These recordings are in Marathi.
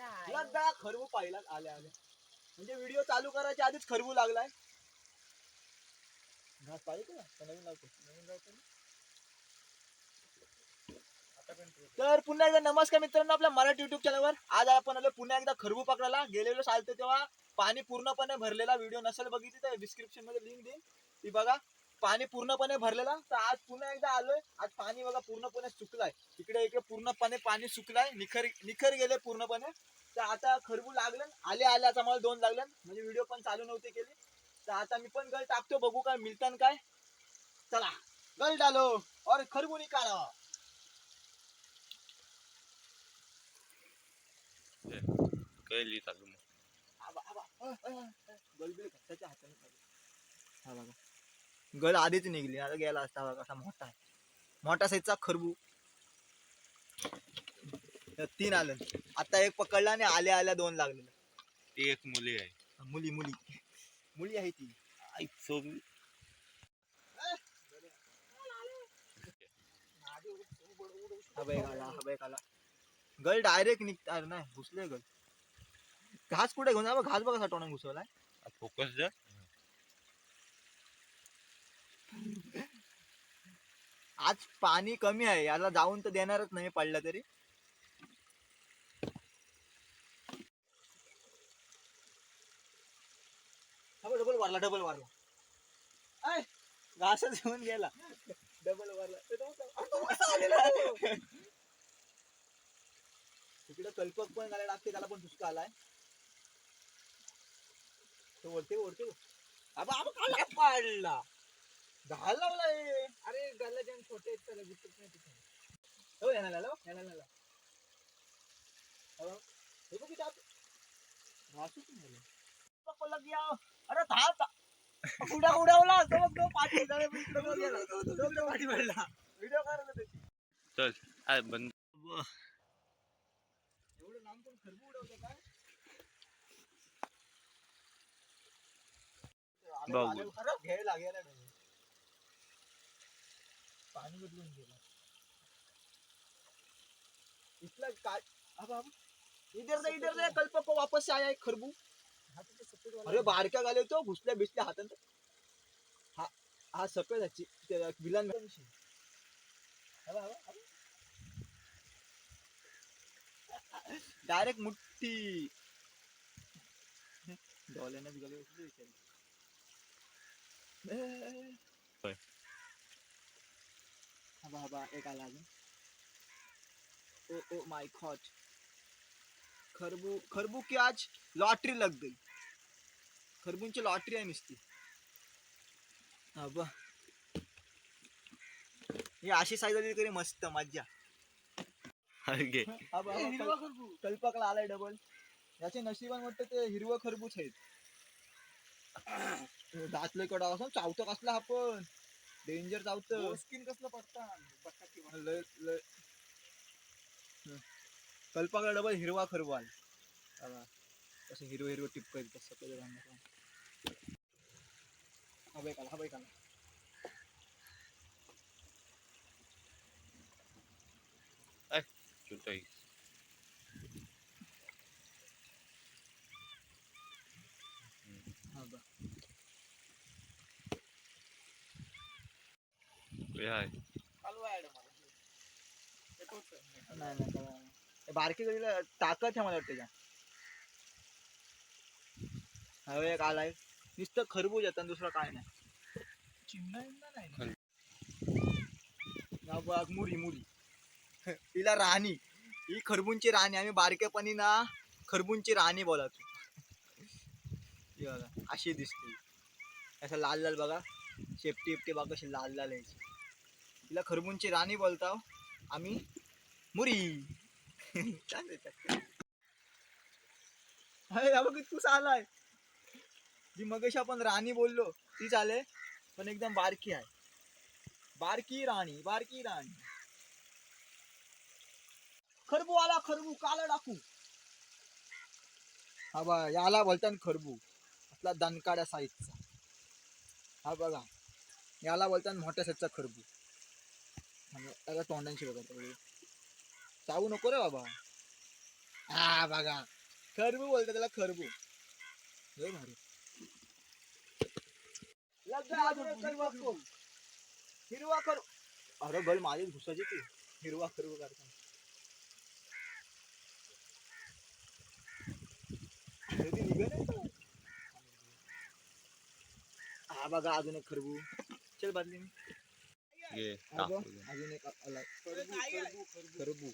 खरबू पाहिला आल्या आल्या. म्हणजे व्हिडिओ चालू करायच्या आधीच खरबू लागलाय. घास पाहिजे का का नवीन लावतो. नवीन लावतो ना? तर पुन्हा एकदा नमस्कार मित्रांनो आपल्या मराठी युट्यूब चॅनलवर आज आपण आलो पुन्हा एकदा खरबू पकडायला. गेलेलो चालतो तेव्हा पाणी पूर्णपणे भरलेला व्हिडिओ नसेल बघितली तर डिस्क्रिप्शनमध्ये लिंक देईन. ती बघा. पाणी पूर्णपणे भरलेला तर आज पुन्हा एकदा आलोय. आज पाणी बघा पूर्णपणे सुकलाय. इकडे इकडे पूर्णपणे पाणी सुकलाय. निखर निखर गेले पूर्णपणे. तर आता खरबू लागलं आले आले. आता मला दोन लागलं. म्हणजे व्हिडिओ पण चालू नव्हते केले. तर आता मी पण गल टाकतो. बघू काय मिळतं काय. चला गल डालो और खरबू निकाला. कैली चालू मग आबा, आबा, अ, अ, अ, गल बिल कशाच्या हाताने. हा बघा. गल आधीच निघली. आता गेला असता बघा कसा मोठा आहे. मोठा साईजचा खरबू. तीन आलं. आता एक पकडला आणि आल्या आल्या दोन लागले. ती एक मुली आहे. मुली मुली. मुली आहे ती. गल डायरेक्ट निघतात नाही. घुसले गल. घास कुठे घेऊन घास बघा टोना घुसवलाय. फोकस जा आज पाणी कमी आहे याला जाऊन तर देणारच नाही पडला तरी. डबल वारला डबल वारला. आय घासच घेऊन गेला. डबल वारला? तिकडे कल्पक पण घालायला लागते त्याला पण दुष्काळ आलाय. तो आबा आबा काढला पाडला. घाल लागलाय अरे गल्ला जण छोटे आहेत त्याला दिसत नाही तिथे हो येणार आला येणार आला हो हे बघ किती आत- घासूच नाही आलं. याव. अरे था था. उड्या उडवला तो बघ तो पाठी जरा इकडं बघ गेला. तो तो पाठी पडला व्हिडिओ काढला त्याची चल आय बंद एवढं लांब कोण खरबू उडवतं काय आलं- बघू. आलं खरं घ्यायला गेला डोळे. पाणी बदलून गेलं. इथलं काय? इधर से इधर से कल्प को वापस से आया एक खरबू. अरे बारक्या गाले तो घुसल्या बिसल्या हातात हा हा सफेद विलन डायरेक्ट मुठ्ठी डॉलेनच गेले होते. हबा एक आला अजून. ओ ओ माय गॉड खरबू खरबू की आज लॉटरी लग गई. खरबूंची लॉटरी आहे नुसती. हबा ही अशी साईज आली तरी मस्त मज्जा. हबा, कल- कल्पकला आलाय डबल याचे नशिबान वाटतं ते हिरवं खरबूज आहेत. दातले कडा असं चावतं कसला आपण डेंजर चावतं स्किन कसलं पडतं? लय लय. कल्पकला डबल हिरवा हबा, कसं हिरवं हिरवं टिपकत कसं सगळं रंगाचं. हा बाई काला हा बाई काला चुटाई हा बा हे आहे नाही नाही कळलं नाही. हे बारकी गडीला ताकद आहे मला वाटतं हवे एक आलाय नुसतं खरबूज येतं आणि दुसरं काय नाही. चिमणा नाही हा बघ मुरी मुरी. तिला राणी. ही खरबूंची राणी. आम्ही बारकेपणी ना खरबूंची राणी बोलातो बघा अशी दिसते. असं लाल लाल बघा. शेपटी इपटी बघा कशी लाल लाल यायची. तिला खरबूंची राणी बोलताव. आम्ही मुरी. अरे हा की तू आलाय जी मगेश आपण राणी बोललो तीच आले पण एकदम बारकी आहे. बारकी राणी बारकी राणी. खरबू आला खरबू काला टाकू हा बा याला बोलतात खरबू आपला दणकाड्या साईजचा. हा बघा याला बोलतात मोठ्या साईजचा खरबू. म्हणजे आता त्याला तोंडांशी बघा चावू नको रे बाबा. हा बघा. खरबू बोलतो त्याला खरबू. लय भारी. हिरवा कर अरे बल माझी घुसाची ती. हिरवा खरबू करताना हा बघा अजून एक खरबू. चल बदली. मी घे. अजून एक आला खरबू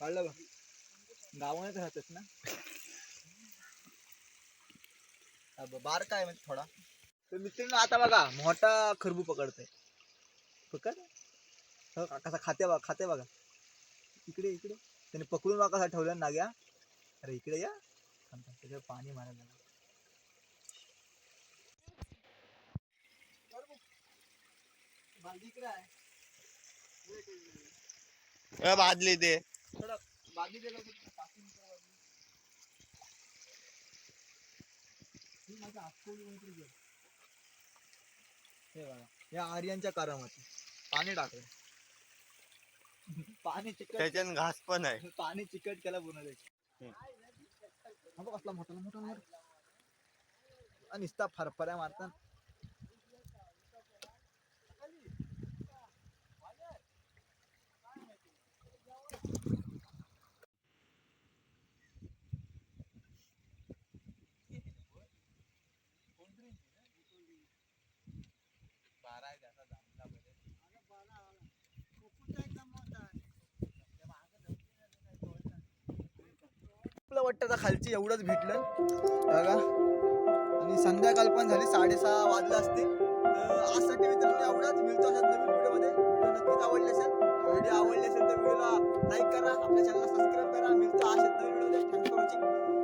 काढलं बघ गावात राहतस ना। बार काय म्हणजे थोडा। तर मित्रांनो आता बघा मोठा खरबू पकडतोय पकड। हो कसा खाते बघा खाते बघा। इकडे इकडे। त्याने पकडून बघा कसा ठेवला नाग्या। अरे इकडे या। पाणी मारायला लागलं. खरबू. बादली इकडे आहे ए, बादली दे थोडं बादली दे लवकर, टाकून बादली. हे बघा या आर्यांच्या कारामध्ये. पाणी टाकलं. पाणी चिकट त्याच्यात घास पण आहे. पाणी चिकट केला पूर्ण त्याची. हा बघ असला मोठा मोठा मोठा. आणि नुसता फरफऱ्या मारतात. आता खालची एवढंच भेटलं. बघा. आणि संध्याकाळ पण झाली साडेसहा वाजला असते तर आजसाठी मित्रांनो एवढाच. मिळतो असेल नवीन व्हिडिओमध्ये. व्हिडिओ नक्कीच आवडले असेल व्हिडिओ आवडले असेल तर व्हिडिओला लाईक करा. आपल्या चॅनलला सबस्क्राईब करा. मिळतो असेल नवीन video thank you for watching